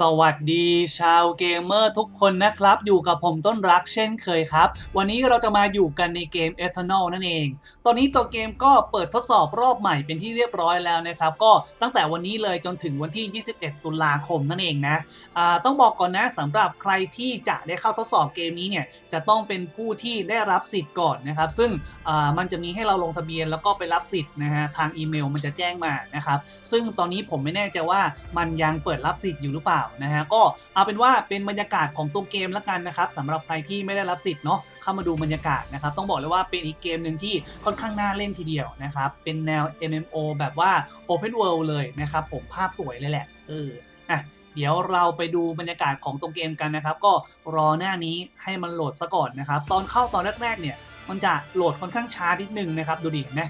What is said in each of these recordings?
สวัสดีชาวเกมเมอร์ทุกคนนะครับ อยู่กับผมต้นรักเช่นเคยครับ วันนี้เราจะมาอยู่กันในเกม Eternal นั่นเอง ตอนนี้ตัวเกมก็เปิดทดสอบรอบใหม่เป็นที่เรียบร้อยแล้วนะครับ ก็ตั้งแต่วันนี้เลยจนถึงวันที่ 21 ตุลาคมนั่นเองนะต้องบอกก่อนนะสำหรับใครที่จะได้เข้าทดสอบเกมนี้เนี่ยจะต้องเป็นผู้ที่ได้รับสิทธิ์ก่อนนะครับ ซึ่งมันจะมีให้เราลงทะเบียนแล้วก็ไปรับสิทธิ์นะฮะทางอีเมลมันจะแจ้งมานะครับซึ่งตอนนี้ผมไม่แน่ใจว่ามันยังเปิดรับสิทธิ์อยู่หรือเปล่านะฮะก็เอาเป็นว่าเป็นบรรยากาศของตัวเกมแล้วกันนะครับสำหรับใครที่ไม่ได้รับสิทธิ์เนาะเข้ามาดูบรรยากาศนะครับต้องบอกเลยว่าเป็นอีกเกมหนึ่งที่ค่อนข้างน่าเล่นทีเดียวนะครับเป็นแนว MMO แบบว่า Open World เลยนะครับผมภาพสวยเลยแหละเอออะเดี๋ยวเราไปดูบรรยากาศของตัวเกมกันนะครับ ก็รอหน้านี้ให้มันโหลดซะก่อนนะครับ ตอนเข้าตอนแรกๆ เนี่ยมันจะโหลดค่อนข้างช้านิดนึงนะครับ ดูดินไหม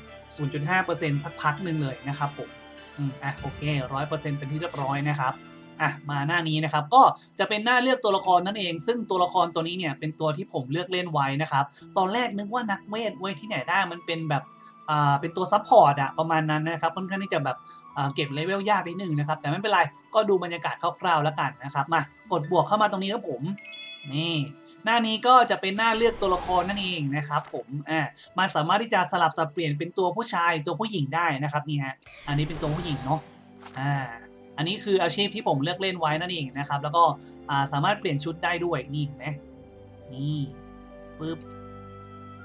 0.5%พักพักๆหนึ่งเลยนะครับผม อืมอะโอเคร้อยเปอร์เซ็นต์เป็นที่เรียบร้อยนะครับ อะมาหน้านี้นะครับก็จะเป็นหน้าเลือกตัวละครนั่นเอง ซึ่งตัวละครตัวนี้เนี่ยเป็นตัวที่ผมเลือกเล่นไว้นะครับตอนแรกนึกว่านักเวทเว้ยที่ไหนได้มันเป็นแบบอ่าเป็นตัวซัพพอร์ตอะประมาณนั้นนะครับค่อนข้างที่จะแบบอ่าเก็บเลเวลยากนิดนึงนะครับแต่ไม่เป็นไรก็ดูบรรยากาศคร่าวๆแล้วกันนะครับมากดบวกเข้ามาตรงนี้ครับผมนี่หน้านี้ก็จะเป็นหน้าเลือกตัวละครนั่นเองนะครับผมอ่ามันสามารถที่จะสลับสับเปลี่ยนเป็นตัวผู้ชายตัวผู้หญิงได้นะครับนี่ฮะอันนี้เป็นตัวผู้หญิงเนาะอ่า อันนี้คืออาชีพที่ผมเลือกเล่นไว้นั่นเองนะครับ แล้วก็สามารถเปลี่ยนชุดได้ด้วยนี่เห็นไหมนี่ปึ๊บ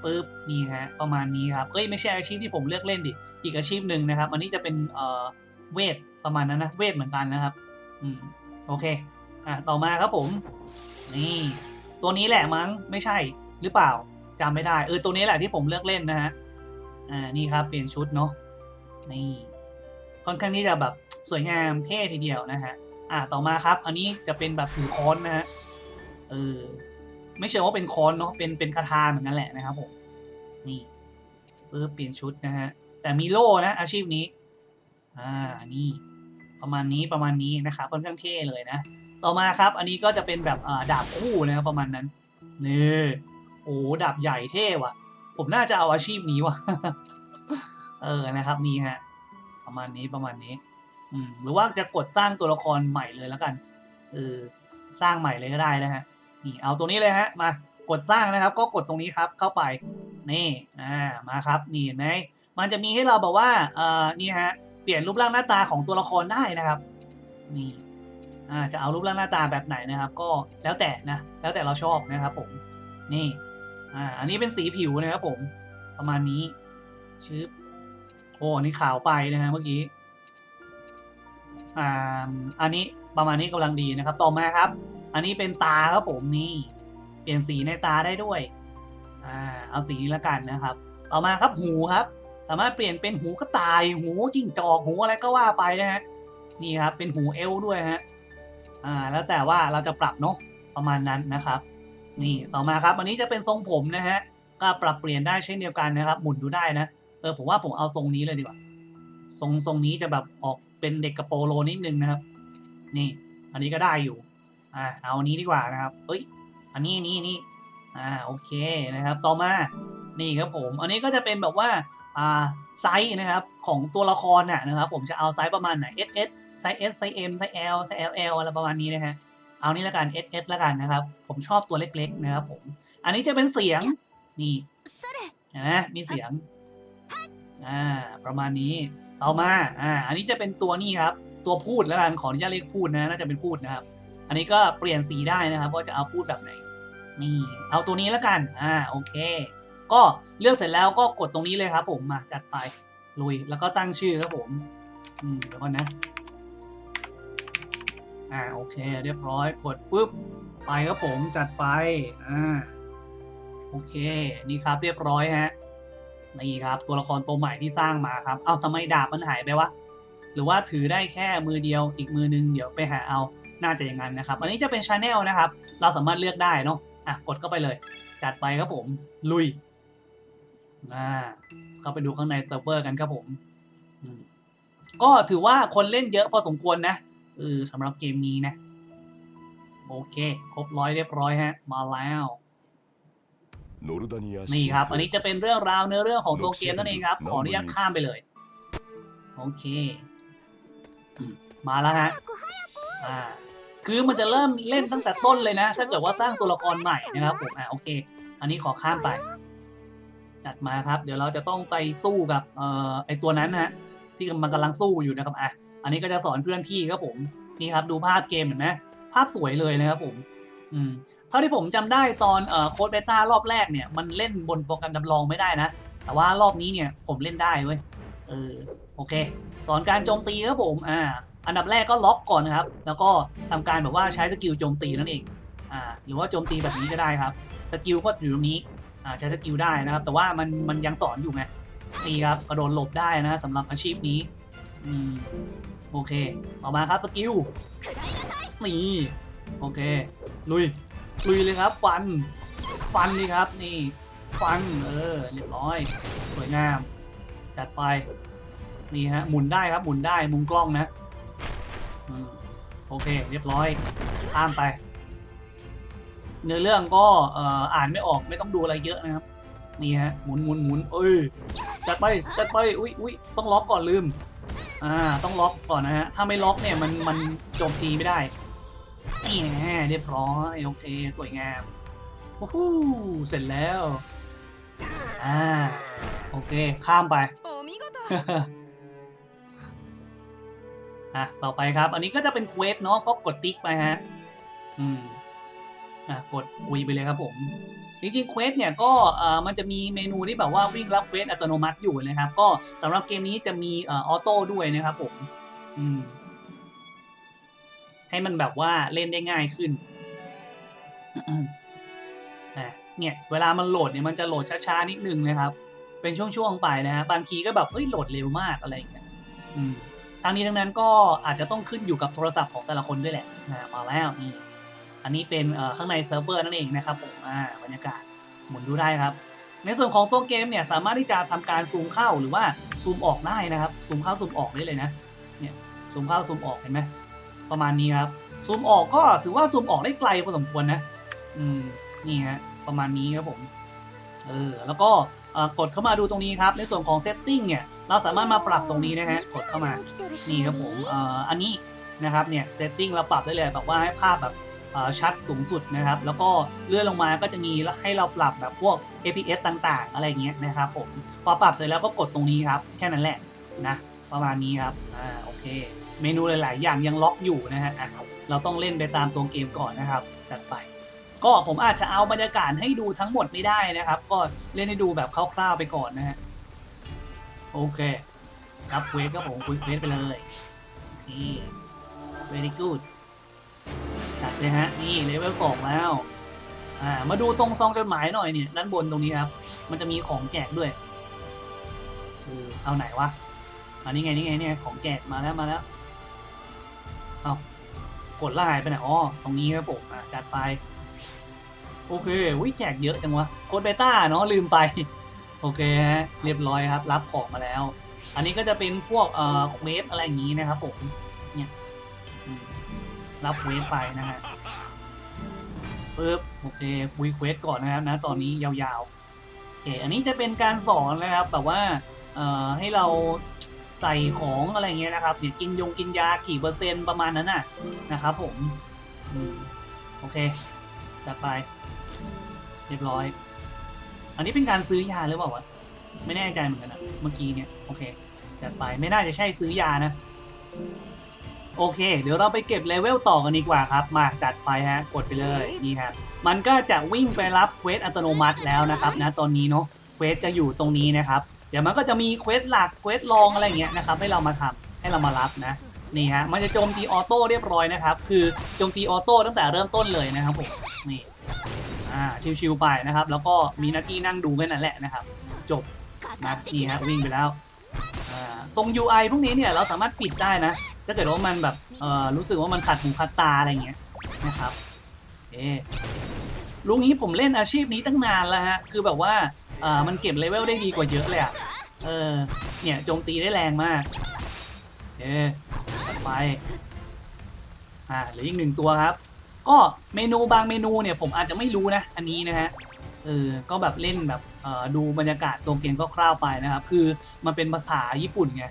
ปึ๊บนี่ฮะประมาณนี้ครับเอ้ยไม่ใช่อาชีพที่ผมเลือกเล่นดิอีกอาชีพหนึ่งนะครับ อันนี้จะเป็นเอ่อเวทประมาณนั้นนะเวทเหมือนกันนะครับ อืมโอเคอะต่อมาครับผม นี่ ตัวนี้แหละมั้งไม่ใช่หรือเปล่าจำไม่ได้ เออตัวนี้แหละที่ผมเลือกเล่นนะฮะอ่านี่ครับเปลี่ยนชุดเนาะนี่ค่อนข้างที่จะแบบ สวยงามเท่ทีเดียวนะฮะอ่าต่อมาครับ อันนี้จะเป็นแบบถือค้อนนะฮะเออไม่เชื่อว่าเป็นค้อนเนาะเป็นเป็นคาถาเหมือนกันแหละนะครับผมนี่ปึ๊บเปลี่ยนชุดนะฮะแต่มีโล่นะอาชีพนี้ อ่านี่ ประมาณนี้ประมาณนี้นะครับค่อนข้างเท่เลยนะ ต่อมาครับ อันนี้ก็จะเป็นแบบอ่าดาบคู่นะครับประมาณนั้นนี่โอ้ดาบใหญ่เท่ว่ะ ผมน่าจะเอาอาชีพนี้ว่ะ เออนะครับนี่ฮะประมาณนี้ประมาณนี้ หรือว่าจะกดสร้างตัวละครใหม่เลยแล้วกันเออสร้างใหม่เลยก็ได้นะฮะนี่เอาตัวนี้เลยฮะมากดสร้างนะครับ ก็กดตรงนี้ครับเข้าไปนี่อ่ามาครับนี่เห็นไหมมันจะมีให้เราแบบว่าเอ่อนี่ฮะเปลี่ยนรูปร่างหน้าตาของตัวละครได้นะครับนี่อ่าจะเอารูปร่างหน้าตาแบบไหนนะครับ ก็แล้วแต่นะแล้วแต่เราชอบนะครับผมนี่อ่าอันนี้เป็นสีผิวนะครับผมประมาณนี้ชึบโอ้นนี้ขาวไปนะฮะเมื่อกี้ อ่าอันนี้ประมาณนี้กำลังดีนะครับ ต่อมาครับ อันนี้เป็นตาครับผมนี่เปลี่ยนสีในตาได้ด้วยอ่าเอาสีนี้ละกันนะครับ ต่อมาครับหูครับ สามารถเปลี่ยนเป็นหูกระต่ายหูจิ้งจอกหูอะไรก็ว่าไปนะฮะนี่ครับเป็นหูเอลด้วยฮะอ่า แล้วแต่ว่าเราจะปรับเนาะประมาณนั้นนะครับ นี่ต่อมาครับ อันนี้จะเป็นทรงผมนะฮะก็ปรับเปลี่ยนได้เช่นเดียวกันนะครับ หมุนดูได้นะเออผมว่าผมเอาทรงนี้เลยดีกว่าทรงทรงนี้จะแบบออก เป็นเด็กกระโปรงโลนิดนึงนะครับ นี่ อันนี้ก็ได้อยู่ อ่าเอาอันนี้ดีกว่านะครับเอ้ย อันนี้นี่นี่อ่าโอเคนะครับ ต่อมานี่ครับผม อันนี้ก็จะเป็นแบบว่าอ่าไซส์นะครับของตัวละครน่ะนะครับ ผมจะเอาไซส์ประมาณไหน S S ไซส์ S ไซส์ M ไซส์ L ไซส์ L L อะไรประมาณนี้นะฮะเอานี่ละกัน S S ละกันนะครับ ผมชอบตัวเล็ก ๆ นะครับ ผม อันนี้จะเป็นเสียงนี่それเห็นไหมมีเสียงอ่าประมาณนี้ ต่อมาอ่าอันนี้จะเป็นตัวนี่ครับ ตัวพูดแล้วกันขออนุญาตเรียกพูดนะน่าจะเป็นพูดนะครับ อันนี้ก็เปลี่ยนสีได้นะครับว่าจะเอาพูดแบบไหนนี่เอาตัวนี้แล้วกันอ่าโอเค ก็เลือกเสร็จแล้วก็กดตรงนี้เลยครับ ผมมาจัดไปลุยแล้วก็ตั้งชื่อครับผมอืมเดี๋ยวก่อนนะอ่าโอเค เรียบร้อยกดปุ๊บไปครับผมจัดไปอ่าโอเค นี่ครับเรียบร้อยฮะ นี่ครับ ตัวละครตัวใหม่ที่สร้างมาครับ เอาทำไมดาบมันหายไปวะหรือว่าถือได้แค่มือเดียวอีกมือนึงเดี๋ยวไปหาเอาน่าจะอย่างนั้นนะครับ อันนี้จะเป็นชาแนลนะครับ เราสามารถเลือกได้เนาะอะกดเข้าไปเลย จัดไปครับผมลุยมาเข้าไปดูข้างในเซิร์ฟเวอร์กันครับผมก็ถือว่าคนเล่นเยอะพอสมควรนะเออสำหรับเกมนี้นะ โอเค ครบร้อยเรียบร้อยฮะ มาแล้ว นี่ครับ อันนี้จะเป็นเรื่องราวเนื้อเรื่องของตัวเกมนั่นเองครับ ขออนุญาตข้ามไปเลย โอเค มาแล้วฮะอ่าคือมันจะเริ่มเล่นตั้งแต่ต้นเลยนะ ถ้าเกิดว่าสร้างตัวละครใหม่นะครับผมอ่าโอเค อันนี้ขอข้ามไป จัดมาครับ เดี๋ยวเราจะต้องไปสู้กับเอ่อไอตัวนั้นฮะ ที่มันกำลังสู้อยู่นะครับอะอันนี้ก็จะสอนเพื่อนที่ครับผม นี่ครับ ดูภาพเกมเห็นไหมภาพสวยเลยนะครับผม อืม ท่าที่ผมจำได้ตอนโค้ดเบต้ารอบแรกเนี่ย มันเล่นบนโปรแกรมจำลองไม่ได้นะ แต่ว่ารอบนี้เนี่ยผมเล่นได้เว้ยเออโอเค สอนการโจมตีครับผมอ่าอันดับแรกก็ล็อกก่อนนะครับ แล้วก็ทำการแบบว่าใช้สกิลโจมตีนั่นเองอ่าหรือว่าโจมตีแบบนี้ก็ได้ครับสกิลก็อยู่ตรงนี้อ่าใช้สกิลได้นะครับ แต่ว่ามันมันยังสอนอยู่ไงนี่ครับกระโดดหลบได้นะสำหรับอาชีพนี้อืมโอเค ต่อมาครับสกิลนี่โอเค ลุย ลุยเลยครับ ฟัน ฟันนี่ครับ นี่ ฟัน เออ เรียบร้อย สวยงาม จัดไป นี่ฮะ หมุนได้ครับ หมุนได้ มุมกล้องนะโอเค เรียบร้อยข้ามไป เนื้อเรื่องก็อ่ออ่านไม่ออกไม่ต้องดูอะไรเยอะนะครับ นี่ฮะ หมุนหมุนหมุนเอ้ย จัดไป จัดไป อุ้ยอุ้ยต้องล็อกก่อนลืม อ่า ต้องล็อกก่อนนะฮะ ถ้าไม่ล็อกเนี่ยมันมันโจมตีไม่ได้ นี่แน่เรียบร้อยโอเคสวยงามโอ้โหเสร็จแล้ว อ่า โอเค ข้ามไป อะ ต่อไปครับ อันนี้ก็จะเป็นเควสเนาะ ก็กดติ๊กไปฮะ อืม อะ กดคุยไปเลยครับผม จริงๆเควสเนี่ยก็เอ่อมันจะมีเมนูที่แบบว่าวิ่งรับเควสอัตโนมัติอยู่นะครับ ก็สำหรับเกมนี้จะมีเอ่อออโต้ด้วยนะครับผม อืม ให้มันแบบว่าเล่นได้ง่ายขึ้นเนี่ยเวลามันโหลดเนี่ยมันจะโหลดช้าๆนิดนึงนะครับ เป็นช่วงๆไปนะฮะบางทีก็แบบเอ้ยโหลดเร็วมากอะไรอย่างเงี้ยอืมทางนี้ทั้งนั้นก็อาจจะต้องขึ้นอยู่กับโทรศัพท์ของแต่ละคนด้วยแหละนะมาแล้วนี่อันนี้เป็นข้างในเซิร์ฟเวอร์นั่นเองนะครับผมอ่าบรรยากาศหมุนดูได้ครับ ในส่วนของตัวเกมเนี่ยสามารถที่จะทำการซูมเข้าหรือว่าซูมออกได้นะครับซูมเข้าซูมออกได้เลยนะเนี่ยซูมเข้าซูมออกเห็นไหม ประมาณนี้ครับซูมออกก็ถือว่าซูมออกได้ไกลพอสมควรนะ อืมนี่ฮะประมาณนี้ครับผมเออแล้วก็กดเข้ามาดูตรงนี้ครับ ในส่วนของเซตติ้งเนี่ยเราสามารถมาปรับตรงนี้นะฮะกดเข้ามานี่ครับผมเอ่ออันนี้นะครับเนี่ยเซตติ้งเราปรับได้เลยแบบว่าให้ภาพแบบชัดสูงสุดนะครับ แล้วก็เลื่อนลงมาก็จะมีให้เราปรับแบบพวก APS ต่างๆ อะไรเงี้ยนะครับผมพอปรับเสร็จแล้วก็กดตรงนี้ครับ แค่นั้นแหละนะ ประมาณนี้ครับอ่าโอเค เมนูหลาย ๆ อย่างยังล็อกอยู่นะฮะเราต้องเล่นไปตามตัวเกมก่อนนะครับจัดไป ก็ผมอาจจะเอาบรรยากาศให้ดูทั้งหมดไม่ได้นะครับ ก็เล่นให้ดูแบบคร่าว ๆ ไปก่อนนะฮะโอเครับเวสครับผมคุยเวสไปเลยนี่ very good จัดเลยฮะ นี่เลเวลสองแล้วอ่ามาดูตรงซองจดหมายหน่อยเนี่ยด้านบนตรงนี้ครับ มันจะมีของแจกด้วยเออเอาไหนวะอันนี้ไงนี่ไงเนี่ยของแจกมาแล้วมาแล้ว เอากดไล่ไปไหนอ๋อตรงนี้ครับผมอะจัดไป โอเควิแจกเยอะจังวะโค้ดเบต้าเนาะลืมไป โอเคฮะเรียบร้อยครับ รับของมาแล้ว อันนี้ก็จะเป็นพวกเอ่อเควสอะไรอย่างนี้นะครับผมเนี่ยรับเควสไปนะฮะปึ๊บโอเคคุยเควสก่อนนะครับนะตอนนี้ยาวๆโอเคอันนี้จะเป็นการสอนนะครับแบบว่าเอ่อให้เรา ใส่ของอะไรเงี้ยนะครับเนี่ยกินยงกินยากี่เปอร์เซ็นต์ประมาณนั้นน่ะนะครับผมโอเคจัดไป เรียบร้อย อันนี้เป็นการซื้อยาหรือเปล่าวะไม่แน่ใจเหมือนกันนะเมื่อกี้เนี่ยโอเคจัดไปไม่น่าจะใช่ซื้อยานะโอเค เดี๋ยวเราไปเก็บเลเวลต่อกันดีกว่าครับ มาจัดไปฮะ กดไปเลยนี่ครับมันก็จะวิ่งไปรับเควสอัตโนมัติแล้วนะครับนะตอนนี้เนาะเควสจะอยู่ตรงนี้นะครับ เดี๋ยวมันก็จะมีเควสหลักเควสรองอะไรอย่างเงี้ยนะครับให้เรามาทำให้เรามารับนะนี่ฮะมันจะโจมตีออโต้เรียบร้อยนะครับ คือโจมตีออโต้ตั้งแต่เริ่มต้นเลยนะครับผมนี่อ่าชิวๆไปนะครับ แล้วก็มีหน้าที่นั่งดูแค่นั้นแหละนะครับ จบนะนี่ฮะวิ่งไปแล้วอ่าตรง UI พวกนี้เนี่ยเราสามารถปิดได้นะถ้าเกิดว่ามันแบบเอ่อรู้สึกว่ามันขัดหูขัดตาอะไรเงี้ยนะครับเอ๊ลุงนี้ผมเล่นอาชีพนี้ตั้งนานแล้วฮะคือแบบว่า อ่ามันเก็บเลเวลได้ดีกว่าเยอะเลยอะเออ เนี่ยโจมตีได้แรงมากเอ๊ถัดไป อ่าเหลืออีกหนึ่งตัวครับ ก็เมนูบางเมนูเนี่ยผมอาจจะไม่รู้นะ อันนี้นะฮะ เออ ก็แบบเล่นแบบเอ่อดูบรรยากาศตัวเกมก็คร่าวๆไปนะครับ คือมันเป็นภาษาญี่ปุ่นไง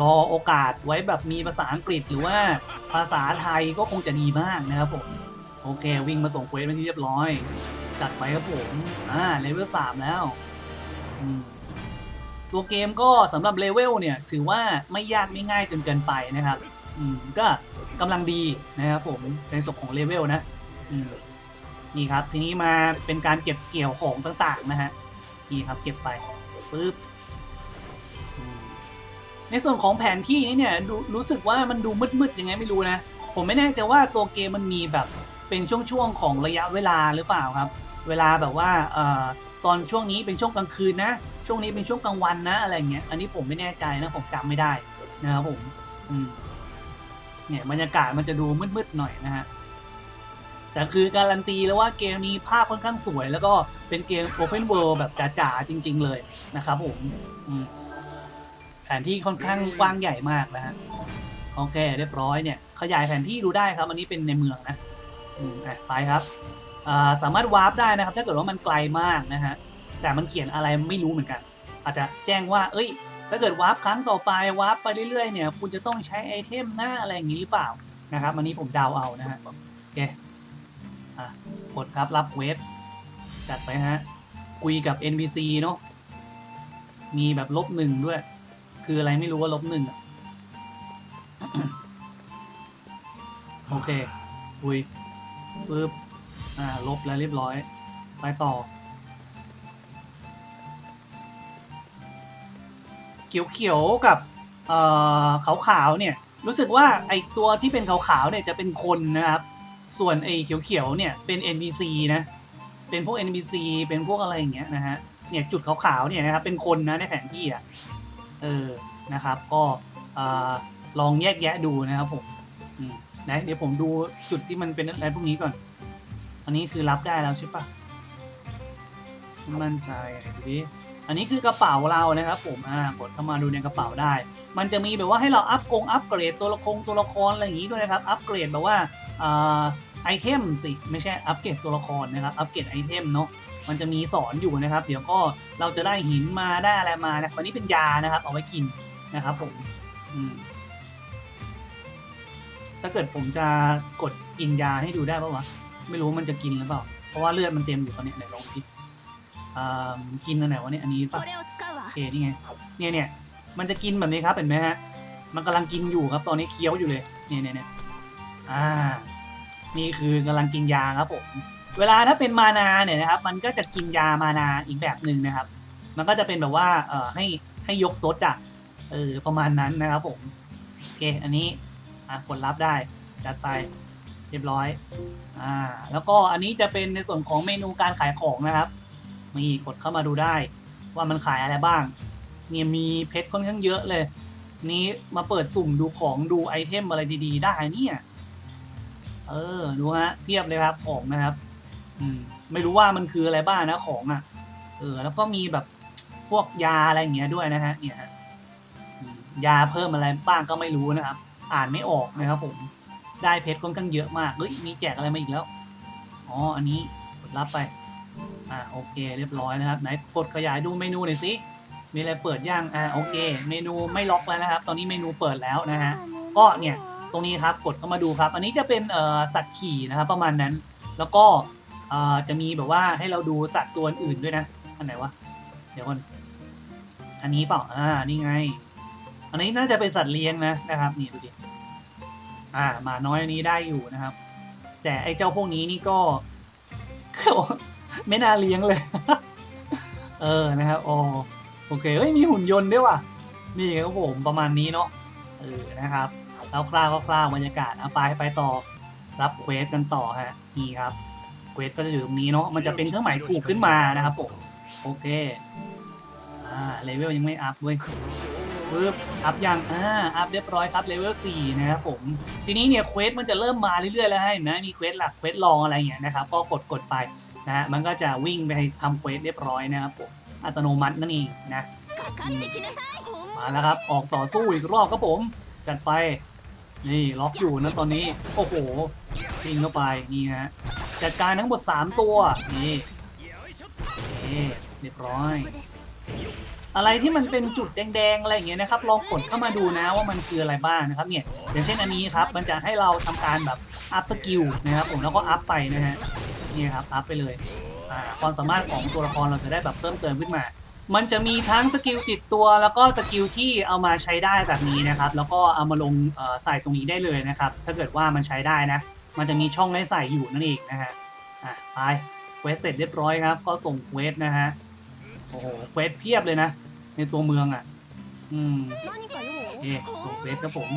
รอโอกาสไว้แบบมีภาษาอังกฤษหรือว่าภาษาไทยก็คงจะดีมากนะครับผม โอเควิ่งมาส่งเควสเป็นที่เรียบร้อย จัดไปครับผม อ่า เลเวลสามแล้ว ตัวเกมก็สำหรับเลเวลเนี่ย ถือว่าไม่ยากไม่ง่ายจนเกินไปนะครับ อืม ก็กำลังดีนะครับผม ในส่วนของเลเวลนะ อืม นี่ครับ ทีนี้มาเป็นการเก็บเกี่ยวของต่างๆนะฮะ นี่ครับ เก็บไปปึ๊บในส่วนของแผนที่นี้เนี่ยดูรู้สึกว่ามันดูมืดๆยังไงไม่รู้นะ ผมไม่แน่ใจว่าตัวเกมมันมีแบบเป็นช่วงๆของระยะเวลาหรือเปล่าครับ เวลาแบบว่าเอ่อตอนช่วงนี้เป็นช่วงกลางคืนนะ ช่วงนี้เป็นช่วงกลางวันนะอะไรเงี้ยอันนี้ผมไม่แน่ใจนะผมจำไม่ได้นะครับผมอืมเนี่ยบรรยากาศมันจะดูมืดๆหน่อยนะฮะแต่คือการันตีแล้วว่าเกมนี้ภาพค่อนข้างสวย แล้วก็เป็นเกม Open World แบบจ๋าๆจริง ๆ เลยนะครับผมมแผนที่ค่อนข้างกว้างใหญ่มากนะฮะโอเค เรียบร้อยเนี่ย ขยายแผนที่ดูได้ครับ อันนี้เป็นในเมืองนะ อืมอะไปครับ สามารถวาร์ปได้นะครับ ถ้าเกิดว่ามันไกลมากนะฮะแต่มันเขียนอะไรไม่รู้เหมือนกัน อาจจะแจ้งว่า เอ้ย ถ้าเกิดวาร์ปครั้งต่อไปวาร์ปไปเรื่อยๆเนี่ย คุณจะต้องใช้ไอเทมหน้าอะไรอย่างนี้หรือเปล่านะครับอันนี้ผมเดาเอานะฮะโอเคอะกดครับรับเวสจัดไปฮะคุยกับ NPC เนาะมีแบบลบหนึ่งด้วย คืออะไรไม่รู้ว่าลบหนึ่งโอเคคุยปึ๊บ อ่า ลบแล้วเรียบร้อย ไปต่อ เขียวๆกับ เอ่อขาวๆเนี่ย รู้สึกว่าไอตัวที่เป็นขาวๆเนี่ยจะเป็นคนนะครับ ส่วนไอเขียวๆเนี่ยเป็น NPC นะ เป็นพวก NPC เป็นพวกอะไรอย่างเงี้ยนะฮะ เนี่ยจุดขาวๆเนี่ยนะครับเป็นคนนะในแผนที่อะ เออ นะครับ ก็อ่อลองแยกแยะดูนะครับผมนะเดี๋ยวผมดูจุดที่มันเป็นอะไรพวกนี้ก่อน อันนี้คือรับได้แล้วใช่ปะไม่มั่นใจดูดิอันนี้คือกระเป๋าเรานะครับ ผมอ่ากดเข้ามาดูในกระเป๋าได้ มันจะมีแบบว่าให้เราอัพกงอัพเกรดตัวละครตัวละครอะไรอย่างนี้ด้วยนะครับอัพเกรดแบบว่าอ่าไอเทมสิไม่ใช่อัพเกรดตัวละครนะครับอัพเกรดไอเทมเนาะมันจะมีสอนอยู่นะครับ เดี๋ยวก็เราจะได้หินมาได้อะไรมานะวันนี้เป็นยานะครับ เอาไว้กินนะครับผมอืมถ้าเกิดผมจะกดกินยาให้ดูได้ปะวะ ไม่รู้มันจะกินหรือเปล่า เพราะว่าเลือดมันเต็มอยู่ตอนนี้ยไหนลองซิอ่กินอันไหนวะเนี่ยอันนี้ป่ะโอเคนี่ไงเนี่ยเนี่ยมันจะกินแบบนี้ครับเห็นไหมฮะมันกำลังกินอยู่ครับ ตอนนี้เคี้ยวอยู่เลยเนี่ยเนี่ยเนี่ยอ่า นี่คือกำลังกินยาครับผมเวลาถ้าเป็นมานาเนี่ยนะครับ มันก็จะกินยามานาอีกแบบหนึ่งนะครับ มันก็จะเป็นแบบว่าเอ่อให้ให้ยกซดอะเออประมาณนั้นนะครับผมโอเคอันนี้อะผลลัพธ์ได้จัดไป เรียบร้อย อ่า แล้วก็อันนี้จะเป็นในส่วนของเมนูการขายของนะครับนี่กดเข้ามาดูได้ ว่ามันขายอะไรบ้าง เนี่ยมีเพชรค่อนข้างเยอะเลย นี้มาเปิดสุ่มดูของดูไอเทมอะไรดีๆ ได้เนี่ย เออ ดูฮะเพียบเลยครับของนะครับ อืม ไม่รู้ว่ามันคืออะไรบ้างนะของอะ เออ แล้วก็มีแบบพวกยาอะไรอย่างเงี้ยด้วยนะฮะ เนี่ยฮะยาเพิ่มอะไรบ้างก็ไม่รู้นะครับ อ่านไม่ออกนะครับผม ได้เพชรค่อนข้างเยอะมากเฮ้ยมีแจกอะไรมาอีกแล้ว อ๋อ อันนี้กดรับไป อ่าโอเค เรียบร้อยนะครับ ไหนกดขยายดูเมนูหน่อยสิ มีอะไรเปิดย่าง อ่าโอเค เมนูไม่ล็อกแล้วนะครับ ตอนนี้เมนูเปิดแล้วนะฮะ ก็เนี่ย ตรงนี้ครับ กดเข้ามาดูครับ อันนี้จะเป็นเอ่อสัตว์ขี่นะครับ ประมาณนั้น แล้วก็เอ่อจะมีแบบว่าให้เราดูสัตว์ตัวอื่นด้วยนะ อันไหนวะ เดี๋ยวก่อน อันนี้เปล่า อ่า นี่ไง อันนี้น่าจะเป็นสัตว์เลี้ยงนะนะครับ นี่ดูดิ อ่าหมาน้อยอันนี้ได้อยู่นะครับ แต่ไอ้เจ้าพวกนี้นี่ก็ ไม่น่าเลี้ยงเลย เออนะครับโอโอเคเฮ้ยมีหุ่นยนต์ด้วยว่ะ นี่ครับผมประมาณนี้เนาะเออนะครับแล้วคร่าวๆคร่าวบรรยากาศเอาไปไปต่อรับเควสกันต่อฮะนี่ครับเควสก็จะอยู่ตรงนี้เนาะมันจะเป็นเครื่องหมายถูกขึ้นมานะครับผมโอเคอ่าเลเวลยังไม่อัพเว้ย ปึ๊บอัพยังอ่าอัพเรียบร้อยครับเลเวลสี่นะครับผม ทีนี้เนี่ยเควสมันจะเริ่มมาเรื่อยๆแล้วให้นะมีเควสหลักเควสรองอะไรอย่างเงี้ยนะครับก็กดกดไปนะฮะมันก็จะวิ่งไปทำเควสเรียบร้อยนะครับผมอัตโนมัตินั่นเองนะมาแล้วครับออกต่อสู้อีกรอบครับผมจัดไปนี่ล็อกอยู่นะตอนนี้โอ้โหทิ้งเข้าไปนี่ฮะจัดการทั้งหมด 3 ตัวนี่นี่เรียบร้อย อะไรที่มันเป็นจุดแดงๆอะไรอย่างเงี้ยนะครับลองกดเข้ามาดูนะว่ามันคืออะไรบ้างนะครับเนี่ยอย่างเช่นอันนี้ครับมันจะให้เราทำการแบบอัพสกิลนะครับผมแล้วก็อัพไปนะฮะนี่ครับอัพไปเลยความสามารถของตัวละครเราจะได้แบบเพิ่มเติมขึ้นมา มันจะมีทั้งสกิลติดตัว แล้วก็สกิลที่เอามาใช้ได้แบบนี้นะครับ แล้วก็เอามาลงใส่ตรงนี้ได้เลยนะครับ ถ้าเกิดว่ามันใช้ได้นะ มันจะมีช่องให้ใส่อยู่นั่นเองนะฮะอะไปเควสเสร็จเรียบร้อยครับ ก็ส่งเควสนะฮะ โอ้โหเฟสเพียบเลยนะ ในตัวเมืองอะ อืมโอเคส่งเฟสครับผม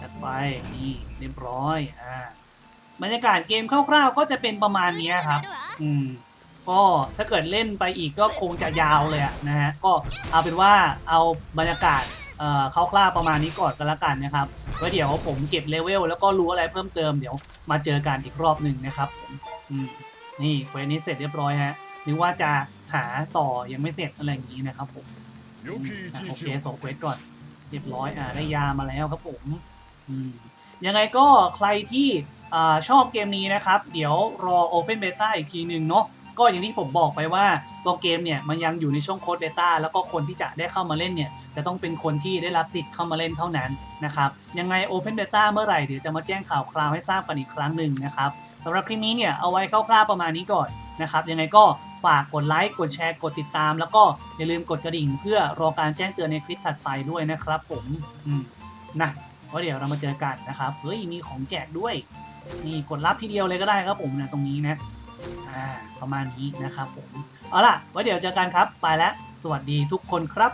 จัดไปนี่เรียบร้อยอ่าบรรยากาศเกมคร่าวๆ ก็จะเป็นประมาณนี้ครับ อืม ก็ถ้าเกิดเล่นไปอีกก็คงจะยาวเลยนะฮะ ก็เอาเป็นว่าเอาบรรยากาศเอ่อคร่าวๆประมาณนี้ก่อนก็แล้วกันนะครับแล้วเดี๋ยวผมเก็บเลเวลแล้วก็รู้อะไรเพิ่มเติมเดี๋ยวมาเจอกันอีกรอบหนึ่งนะครับผมอืมนี่เควสนี้เสร็จเรียบร้อยฮะนึกว่าจะ หาต่อยังไม่เสร็จอะไรอย่างนี้นะครับผมโอเคสองเควสก่อนเรียบร้อยอ่าได้ยามาแล้วครับผมยังไงก็ใครที่ชอบเกมนี้นะครับ เดี๋ยวรอ Open Beta อีกทีหนึ่งเนาะก็อย่างที่ผมบอกไปว่าตัวเกมเนี่ยมันยังอยู่ในช่วงโค้ดเบต้าแล้วก็คนที่จะได้เข้ามาเล่นเนี่ยจะต้องเป็นคนที่ได้รับสิทธิ์เข้ามาเล่นเท่านั้นนะครับยังไง Open Beta เมื่อไหร่เดี๋ยวจะมาแจ้งข่าวคราวให้ทราบกันอีกครั้งหนึ่งนะครับสำหรับคลิปนี้เนี่ยเอาไว้คร่าวๆประมาณนี้ก่อนนะครับยังไงก็ ฝากกดไลค์กดแชร์กดติดตาม แล้วก็อย่าลืมกดกระดิ่ง เพื่อรอการแจ้งเตือนในคลิปถัดไปด้วยนะครับผมอืมนะเพราะเดี๋ยวเรามาเจอกันนะครับเฮ้ยมีของแจกด้วย นี่กดรับทีเดียวเลยก็ได้ครับผมนะตรงนี้นะอ่าประมาณนี้นะครับผมเอาล่ะไว้เดี๋ยวเจอกันครับไปแล้ว สวัสดีทุกคนครับ